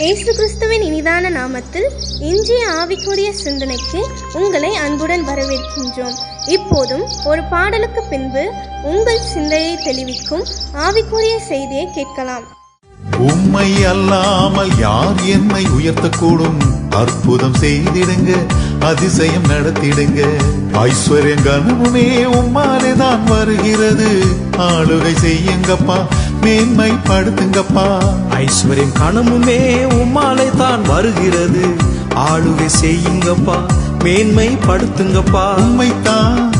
இயேசு கிறிஸ்துவின் இனிதான நாமத்தில் இன்றைய ஆவிக்குரிய சிந்தனைக்கு உங்களை அன்புடன் வரவேற்கின்றோம். இப்போதும் ஒரு பாடலுக்கு பின்பு உங்கள் சிந்தையை தெளிவிக்கும் ஆவிக்குரிய செய்தியை கேட்கலாம். உண்மை அல்லாமல் யார் என்னை உயர்த்தக்கூடும்? அற்புதம் செய்திடுங்க அதிசயம் நடத்திடுங்க. ஐஸ்வர்யம் கனமுமே உம்மாலே தான் வருகிறது. ஆளுகை செய்யுங்கப்பா மேன்மைப்படுத்துங்கப்பா. ஐஸ்வர்யம் கணமுமே உம்மாலே தான் வருகிறது. ஆளுகை செய்யுங்கப்பா மேன்மைப்படுத்துங்கப்பா. உம்மைத்தான்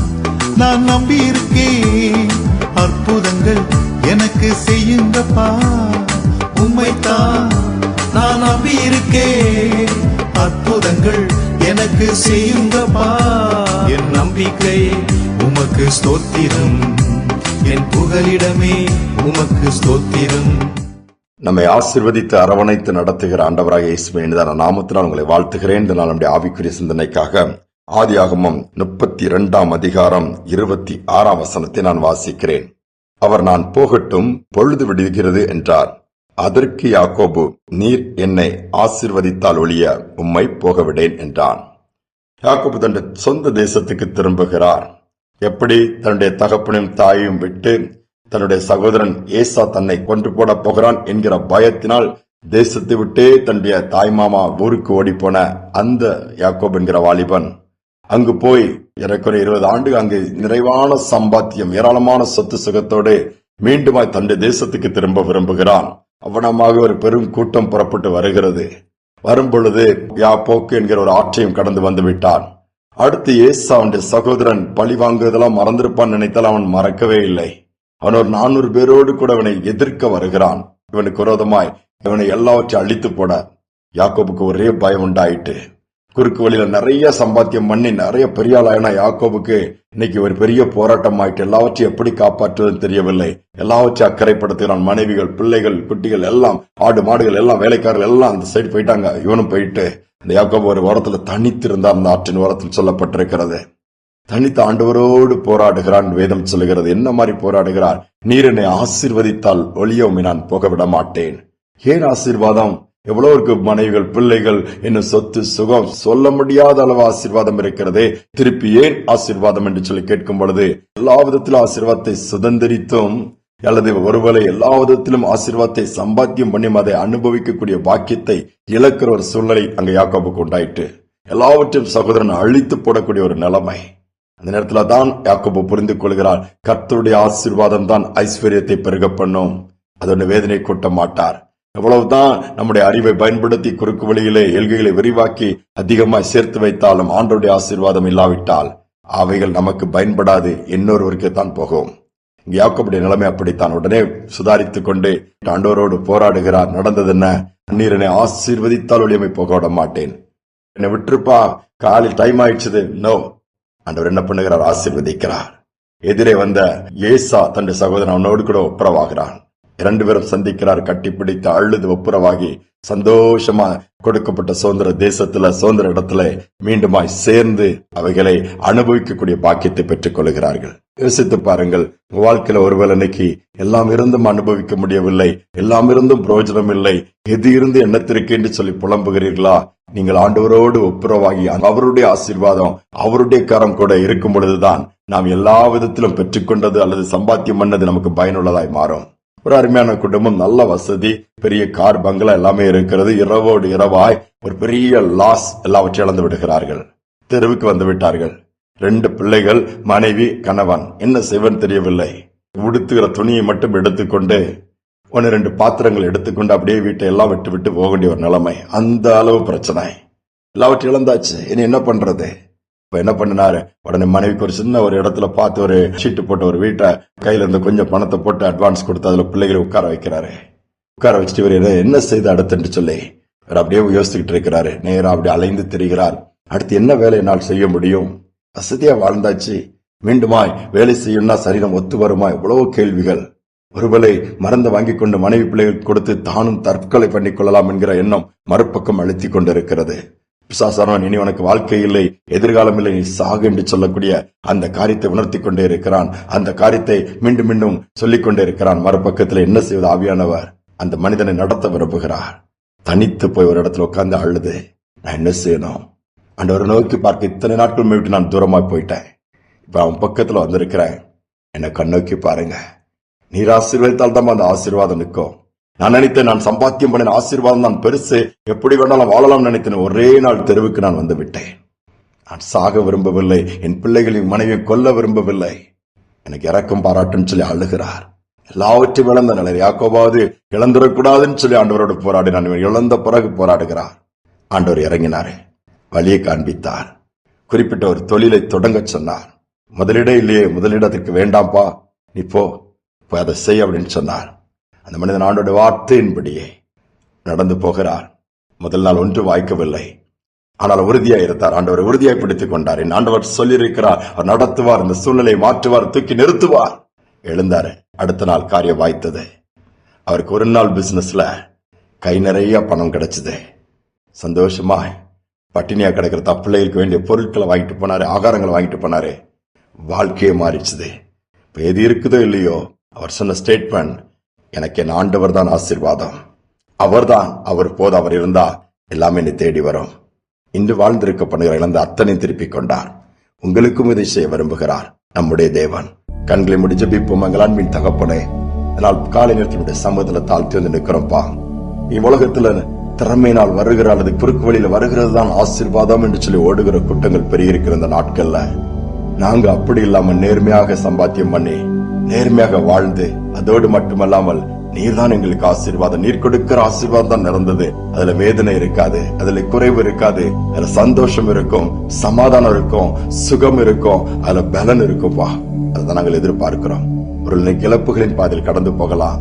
நான் நம்பி இருக்கேன் அற்புதங்கள் எனக்கு செய்யுங்கப்பா. உம்மைத்தான் நான் நம்பி இருக்கேன் அற்புதங்கள் எனக்கு செய்யுங்கப்பா. என் நம்பிக்கை உமக்கு ஸ்தோத்திரம். என் புகலிடமே உமக்கு ஸ்தோத்திரம். நம்மை ஆசிர்வதித்து அரவணைத்து நடத்துகிற ஆண்டவராக இயேசுவின் நாமத்தினால் உங்களை வாழ்த்துகிறேன். இந்த நாள் நம்முடைய ஆவிக்குரிய சிந்தனைக்காக ஆதியாகமம் முப்பத்தி இரண்டாம் அதிகாரம் இருபத்தி ஆறாம் வசனத்தை நான் வாசிக்கிறேன். அவர் நான் போகட்டும் பொழுது விடுகிறது என்றார். அதற்கு யாக்கோபு நீர் என்னை ஆசிர்வதித்தால் ஒழிய உம்மை போகவிடேன் என்றான். யாக்கோபு தன்னுடைய சொந்த தேசத்துக்கு திரும்புகிறார். எப்படி? தன்னுடைய தகப்பனையும் தாயையும் விட்டு தன்னுடைய சகோதரன் ஏசா தன்னை கொன்று போட போகிறான் என்கிற பயத்தினால் தேசத்தை விட்டே தன்னுடைய தாய் மாமா ஊருக்கு ஓடிப்போன அந்த யாக்கோப் என்கிற வாலிபன். அங்கு போய் ஏறக்குறைய இருபது ஆண்டு அங்கு நிறைவான சம்பாத்தியம் ஏராளமான சொத்து சுகத்தோடு மீண்டுமாய் தன்னுடைய தேசத்துக்கு திரும்ப விரும்புகிறான். அவனமாக ஒரு பெரும் கூட்டம் புறப்பட்டு வருகிறது. வரும்பொழுது யா போக்கு என்கிற ஒரு ஆற்றையும் கடந்து வந்து விட்டான். அடுத்து இயேசு அவனுடைய சகோதரன் பழி வாங்குவதெல்லாம் மறந்திருப்பான் நினைத்தால் அவன் மறக்கவே இல்லை. அவன் ஒரு நானூறு பேரோடு கூட அவனை எதிர்க்க வருகிறான். இவனுக்கு விரோதமாய் இவனை எல்லாவற்றையும் அழித்து போட யாக்கோபுக்கு ஒரே பயம் உண்டாயிட்டு குறுக்கு வழியில நிறைய சம்பாத்தியம் பண்ணி நிறைய பெரிய ஆளாயினா யாக்கோபுக்கு இன்னைக்கு ஒரு பெரிய போராட்டம் ஆயிட்டு எல்லாவற்றையும் எப்படி காப்பாற்றுவதுன்னு தெரியவில்லை. எல்லாவற்றையும் அக்கறைப்படுத்துகிறான் மனைவிகள் பிள்ளைகள் குட்டிகள் எல்லாம் ஆடு மாடுகள் எல்லாம் வேலைக்காரர்கள் எல்லாம் அந்த சைடு போயிட்டாங்க. இவனும் போயிட்டு இந்த யாக்கோபு ஒரு ஓரத்துல தனித்திருந்தார் அந்த ஆற்றின் ஓரத்தில் சொல்லப்பட்டிருக்கிறது. தனித்த ஆண்டவரோடு போராடுகிறான் வேதம் சொல்லுகிறது. என்ன மாதிரி போராடுகிறார்? நீர் என்னை ஆசிர்வதித்தால் ஒளிய நான் போக விட மாட்டேன் ஏன் ஆசீர்வாதம்? எவ்வளவு இருக்கு மனைவிகள் பிள்ளைகள் என்ன சொத்து சுகம் சொல்ல முடியாத அளவு ஆசீர்வாதம் இருக்கிறதே. திருப்பி ஏன் ஆசீர்வாதம் என்று சொல்லி கேட்கும் பொழுது எல்லா விதத்திலும் ஆசீர்வாதத்தை சுதந்திரித்தும் அல்லது ஒருவேளை எல்லா விதத்திலும் ஆசீர்வாதத்தை சம்பாத்தியம் பண்ணி அதை அனுபவிக்கக்கூடிய பாக்கியத்தை இழக்கிற ஒரு சூழ்நிலை அங்க யாக்கோபுக்கு உண்டாயிட்டு எல்லாவற்றையும் சகோதரன் அழித்து போடக்கூடிய ஒரு நிலைமை. அந்த நேரத்துல தான் யாக்கோபு புரிந்து கொள்கிறார் கர்த்தருடைய ஆசீர்வாதம் தான் ஐஸ்வர்யத்தை பெருக பண்ணும். அதோட வேதனை கூட்ட மாட்டார். எவ்வளவுதான் நம்முடைய அறிவை பயன்படுத்தி குறுக்கு வழியிலே எல்கைகளை விரிவாக்கி அதிகமாய் சேர்த்து வைத்தாலும் ஆண்டோடைய ஆசீர்வாதம் இல்லாவிட்டால் அவைகள் நமக்கு பயன்படாது. இன்னொருவருக்கு தான் போகும். இங்க யாக்கோபுடைய நிலைமை அப்படித்தான். உடனே சுதாரித்துக் கொண்டு ஆண்டோரோடு போராடுகிறார். நடந்தது என்ன? அந்நீரனை ஆசீர்வதித்தால் ஒளியமை போக விட மாட்டேன். என்னை விட்டுருப்பா. காலில் டைம் ஆயிடுச்சது. நோ ஆண்டவர் என்ன பண்ணுகிறார்? ஆசீர்வதிக்கிறார். எதிரே வந்த ஏசா தன்னுடைய சகோதரன் அவனோடு கூட ஒப்புரவாகிறான். இரண்டு பேரும் சந்திக்கிறார். கட்டிப்பிடித்து அழுது ஒப்புரவாகி சந்தோஷமா கொடுக்கப்பட்ட சுதந்திர தேசத்துல சுதந்திர இடத்துல மீண்டுமாய் சேர்ந்து அவைகளை அனுபவிக்கக்கூடிய பாக்கியத்தை பெற்றுக் கொள்கிறார்கள். யோசித்து பாருங்கள் உங்க வாழ்க்கையில ஒருவேளை இன்னைக்கு எல்லாம் இருந்தும் அனுபவிக்க முடியவில்லை எல்லாம் இருந்தும் பிரயோஜனம் இல்லை எது இருந்து எண்ணத்திற்கு என்று சொல்லி புலம்புகிறீர்களா? நீங்கள் ஆண்டவரோடு ஒப்புரவாகி அவருடைய ஆசீர்வாதம் அவருடைய கரம் கூட இருக்கும் பொழுதுதான் நாம் எல்லா விதத்திலும் பெற்றுக்கொண்டது அல்லது சம்பாத்தியம் பண்ணது நமக்கு பயனுள்ளதாய் மாறும். ஒரு அருமையான குடும்பம் நல்ல வசதி பெரிய கார் பங்களா எல்லாமே இருக்கிறது. இரவோடு இரவாய் ஒரு பெரிய லாஸ் எல்லாவற்றையும் இழந்து விடுகிறார்கள். தெருவுக்கு வந்து விட்டார்கள். ரெண்டு பிள்ளைகள் மனைவி கணவன். என்ன செய்வன் தெரியவில்லை. உடுத்துகிற துணியை மட்டும் எடுத்துக்கொண்டு ஒன்னு ரெண்டு பாத்திரங்கள் எடுத்துக்கொண்டு அப்படியே வீட்டை எல்லாம் விட்டு விட்டு போக வேண்டிய ஒரு நிலைமை. அந்த அளவு பிரச்சனை. எல்லாவற்றையும் இழந்தாச்சு. இனி என்ன பண்றது? இப்போ என்ன பண்ணினாரு? உடனே மனைவிக்கு ஒரு சின்ன ஒரு இடத்துல பார்த்து ஒரு சீட்டு போட்ட ஒரு வீட்டை கையில இருந்து கொஞ்சம் பணத்தை போட்டு அட்வான்ஸ் கொடுத்து அதுல பிள்ளைகளை உட்கார வைக்கிறாரு. உட்கார வச்சுட்டு இவர் என்ன- என்ன செய்து அடுத்துட்டு சொல்லி இவர் அப்படியே யோசிச்சுக்கிட்டு இருக்கிறாரு. நேரா அப்படி அலைந்து திரிகிறார். அடுத்து என்ன வேலை என்னால் செய்ய முடியும்? வசதியா வாழ்ந்தாச்சு. மீண்டுமாய் வேலை செய்யணும்னா சரீரம் ஒத்து வருமா? எவ்வளவு கேள்விகள். ஒருவேளை மருந்து வாங்கி கொண்டு மனைவி பிள்ளைகள் கொடுத்து தானும் தற்கொலை பண்ணிக் கொள்ளலாம் என்கிற எண்ணம் மறுபக்கம் அழுத்திக் கொண்டிருக்கிறது. பிசாசானவன் இனி உனக்கு வாழ்க்கை இல்லை எதிர்காலம் இல்லை நீ சாகு என்று சொல்லக்கூடிய அந்த காரியத்தை உணர்த்தி கொண்டே இருக்கிறான். அந்த காரியத்தை மீண்டும் மீண்டும் சொல்லிக் கொண்டே இருக்கிறான். மறுபக்கத்தில் என்ன செய்வது? ஆவியானவர் அந்த மனிதனை நடத்த விரும்புகிறார். தனித்து போய் ஒரு இடத்துல உட்கார்ந்து அழுது நான் என்ன செய்யணும்? அந்த ஒரு நோக்கி பார்க்க இத்தனை நாட்கள் விட்டு நான் தூரமா போயிட்டேன். இப்ப அவன் பக்கத்துல வந்திருக்கிறேன். என்னை கண்ணோக்கி பாருங்க. நீர் ஆசீர்வதித்தால் தான் அந்த ஆசீர்வாதம் நிற்கும். நான் நினைத்தேன் நான் சம்பாத்தியம் பண்ணின ஆசீர்வாதம் தான் பெருசு. எப்படி வேணாலும் வாழலாம் நினைத்தேன் ஒரே நாள் தெருவுக்கு நான் வந்து விட்டேன். நான் சாக விரும்பவில்லை என் பிள்ளைகளின் மனைவியை கொல்ல விரும்பவில்லை. எனக்கு இறக்கம் பாராட்டுன்னு சொல்லி அழுகிறார். எல்லாவற்றையும் இழந்த நிலையில் யாக்கோபாவது இழந்துடக்கூடாதுன்னு சொல்லி ஆண்டவரோடு போராடினான். இவன் இழந்த பிறகு போராடுகிறார். ஆண்டவர் இறங்கினார். வழியை காண்பித்தார். குறிப்பிட்ட ஒரு தொழிலை தொடங்கச் சொன்னார். முதலிடம் இல்லையே முதலிடத்துக்கு வேண்டாம்ப்பா. நீ போ அதை செய் அப்படின்னு சொன்னார். அந்த மனிதன் ஆண்டோட வார்த்தையின்படியே நடந்து போகிறார். முதல் நாள் ஒன்று வாய்க்கவில்லை. ஆனால் உறுதியாக இருந்தார். ஆண்டவர் உறுதியாய் பிடித்துக் கொண்டார். என் ஆண்டவர் சொல்லியிருக்கிறார். அவர் நடத்துவார். இந்த சூழ்நிலையை மாற்றுவார். தூக்கி நிறுத்துவார். எழுந்தார். அடுத்த நாள் காரியம் வாய்த்தது. அவருக்கு ஒரு நாள் பிசினஸ்ல கை நிறைய பணம் கிடைச்சது. சந்தோஷமா பட்டினியா கிடைக்கிற தப்பிள்ளைகளுக்கு வேண்டிய பொருட்களை வாங்கிட்டு போனாரு. ஆகாரங்களை வாங்கிட்டு போனாரு. வாழ்க்கையே மாறிச்சுது இப்போ எது இருக்குதோ இல்லையோ அவர் சொன்ன ஸ்டேட்மெண்ட் எனக்கு என் ஆண்டவர் தான் ஆசீர்வாதம். அவர்தான் அவர் போது அவர் இருந்தா எல்லாமே என்னை தேடி வரும். இன்று வாழ்ந்திருக்க பண்ணுகிற இழந்த அத்தனை திருப்பிக் கொண்டார். உங்களுக்கும் இதை செய்ய விரும்புகிறார் நம்முடைய தேவன். கண்களை முடிஞ்ச பிப்போம் எங்கள் அன்பின் தகப்பனே அதனால் காலை நேரத்தினுடைய சமூகத்தில் தாழ்த்தி வந்து நிற்கிறோம்ப்பா. இவ்வுலகத்துல திறமையினால் வருகிற அல்லது குறுக்கு வழியில் வருகிறது தான் ஆசீர்வாதம் என்று சொல்லி ஓடுகிற கூட்டங்கள் பெருகிருக்கிற இந்த நாட்கள்ல நாங்க அப்படி இல்லாம நேர்மையாக சம்பாத்தியம் பண்ணி நேர்மையாக வாழ்ந்து அதோடு மட்டுமல்லாமல் நீர்தான் எங்களுக்கு ஆசீர்வாதம். நீர் கொடுக்கிற ஆசீர்வாதம் தான் நிறந்தது அதுல வேதனை இருக்காது அதுல குறைவு இருக்காது அதுல சந்தோஷம் இருக்கும் சமாதானம் இருக்கும் சுகம் இருக்கும் அதுல பலன் இருக்கும்பா. அதுதான் நாங்கள் எதிர்பார்க்கிறோம். ஒரு கிளப்புகளின் இழப்புகளின் பாதையில் கடந்து போகலாம்.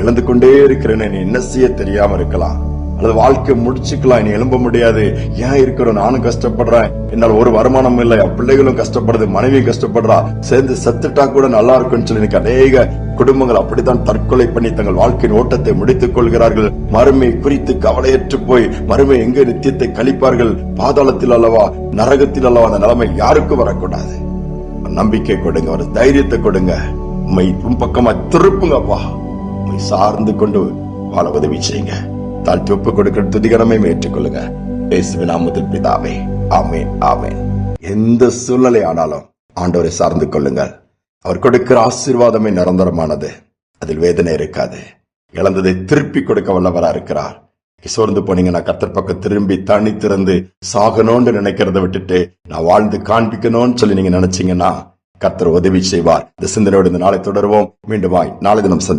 இழந்து கொண்டே இருக்கிறேன்னு நீ என்ன செய்ய தெரியாம இருக்கலாம். அல்லது வாழ்க்கை முடிச்சுக்கலாம் இனி எழும்ப முடியாது. ஏன் இருக்கிறோம்? நானும் கஷ்டப்படுறேன். என்னால் ஒரு வருமானம் இல்லை. பிள்ளைகளும் கஷ்டப்படுது மனைவியும் கஷ்டப்படுறா. சேர்ந்து செத்துட்டா கூட நல்லா இருக்கும்னு சொல்லி எனக்கு அநேக குடும்பங்கள் அப்படித்தான் தற்கொலை பண்ணி தங்கள் வாழ்க்கையின் ஓட்டத்தை முடித்துக் கொள்கிறார்கள். மறுமை குறித்து கவலையற்று போய் மறுமை எங்க நித்தியத்தை கழிப்பார்கள்? பாதாளத்தில் அல்லவா? நரகத்தில் அல்லவா? அந்த நிலைமை யாருக்கும் வரக்கூடாது. நம்பிக்கை கொடுங்க ஒரு தைரியத்தை கொடுங்க. உண்மை பக்கமா திருப்புங்கப்பா. உண்மை சார்ந்து கொண்டு வாழ உதவி செய்யுங்க. தாழ்த்தி ஒப்பு கொடுக்கிற துதிகரமே ஏற்றுக்கொள்ளுங்க. இயேசுவின் நாமத்தில் பிதாவே ஆமேன் ஆமேன். எந்த சூழ்நிலை ஆனாலும் ஆண்டவரை சார்ந்து கொள்ளுங்கள். அவர் கொடுக்கிற ஆசீர்வாதமே நிரந்தரமானது. அதில் வேதனை இருக்காது. இழந்ததை திருப்பி கொடுக்க வல்லவரா இருக்கிறார். சோர்ந்து போனீங்கன்னா கத்தர் பக்கம் திரும்பி தண்ணி திறந்து சாகணும்னு நினைக்கிறத விட்டுட்டு நான் வாழ்ந்து காண்பிக்கணும்னு சொல்லி நீங்க நினைச்சீங்கன்னா கத்தர் உதவி செய்வார். இந்த சிந்தனையோடு இந்த நாளை தொடருவோம். வாய். நாளை தினம் சந்தி